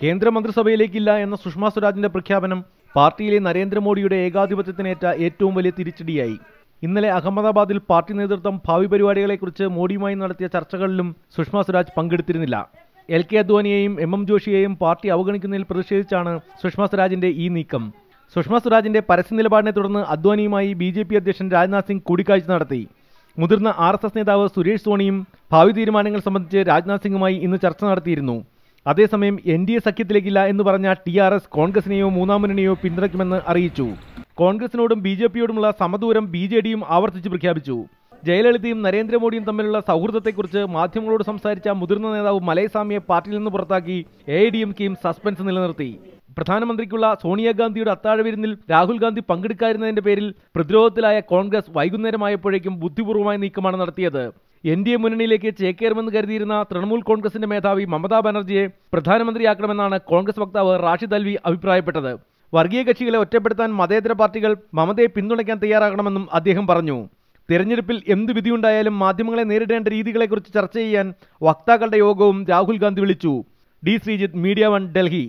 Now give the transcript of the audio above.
കേന്ദ്രമന്ത്രിസഭയിലേക്കില്ല എന്ന സുഷമ സ്വരാജിന്റെ പ്രഖ്യാപനം പാർട്ടിയിലെ നരേന്ദ്രമോദിയുടെ ഏകാധിപത്യത്തിനേറ്റ ഏറ്റവും വലിയ തിരിച്ചടിയായി. ഇന്നലെ അഹമ്മദാബാദിൽ പാർട്ടി നേതൃത്വം ഭാവി പരിപാടികളെക്കുറിച്ച് മോഡിയുമായി നടത്തിയ ചർച്ചകളിലും സുഷമ സ്വരാജ് പങ്കെടുത്തിരുന്നില്ല. എൽ കെ അദ്വാനിയെയും എം എം ജോഷിയെയും പാർട്ടി അവഗണിക്കുന്നതിൽ പ്രതിഷേധിച്ചാണ് സുഷമ സ്വരാജിന്റെ ഈ നീക്കം. സുഷമ സ്വരാജിന്റെ പരസ്യ നിലപാടിനെ തുടർന്ന് അദ്വാനിയുമായി ബി ജെ പി അധ്യക്ഷൻ രാജ്നാഥ് സിംഗ് കൂടിക്കാഴ്ച നടത്തി. മുതിർന്ന ആർ നേതാവ് സുരേഷ് സോണിയും ഭാവി തീരുമാനങ്ങൾ സംബന്ധിച്ച് രാജ്നാഥ് സിംഗുമായി ഇന്ന് ചർച്ച നടത്തിയിരുന്നു. അതേസമയം എൻ ഡി എ സഖ്യത്തിലേക്കില്ല എന്ന് പറഞ്ഞ ടി ആർ എസ് കോൺഗ്രസിനെയോ മൂന്നാം മുന്നണിയോ പിന്തുണയ്ക്കുമെന്ന് അറിയിച്ചു. കോൺഗ്രസിനോടും ബി ജെ പിയോടുമുള്ള സമദൂരം ബി ജെ ഡിയും ആവർത്തിച്ച് പ്രഖ്യാപിച്ചു. ജയലളിതയും നരേന്ദ്രമോദിയും തമ്മിലുള്ള സൗഹൃദത്തെക്കുറിച്ച് മാധ്യമങ്ങളോട് സംസാരിച്ച മുതിർന്ന നേതാവ് മലയസ്വാമിയെ പാർട്ടിയിൽ നിന്ന് പുറത്താക്കി എ ഡി എം കെയും സസ്പെൻസ് നിലനിർത്തി. പ്രധാനമന്ത്രിക്കുള്ള സോണിയാഗാന്ധിയുടെ അത്താഴവിരുന്നിൽ രാഹുൽ ഗാന്ധി പങ്കെടുക്കാതിരുന്നതിന്റെ പേരിൽ പ്രതിരോധത്തിലായ കോൺഗ്രസ് വൈകുന്നേരമായപ്പോഴേക്കും ബുദ്ധിപൂർവമായ നീക്കമാണ് നടത്തിയത്. എൻ ഡി എ മുന്നണിയിലേക്ക് ചേക്കേറുമെന്ന് കരുതിയിരുന്ന തൃണമൂൽ കോൺഗ്രസിന്റെ മേധാവി മമതാ ബാനർജിയെ പ്രധാനമന്ത്രിയാക്കണമെന്നാണ് കോൺഗ്രസ് വക്താവ് റാഷിദ് അൽവി അഭിപ്രായപ്പെട്ടത്. വർഗീയ കക്ഷികളെ ഒറ്റപ്പെടുത്താൻ മതേതര പാർട്ടികൾ മമതയെ പിന്തുണയ്ക്കാൻ തയ്യാറാകണമെന്നും അദ്ദേഹം പറഞ്ഞു. തെരഞ്ഞെടുപ്പിൽ എന്ത് വിധിയുണ്ടായാലും മാധ്യമങ്ങളെ നേരിടേണ്ട രീതികളെക്കുറിച്ച് ചർച്ച ചെയ്യാൻ വക്താക്കളുടെ യോഗവും രാഹുൽ ഗാന്ധി വിളിച്ചു. D Sreejith media one Delhi.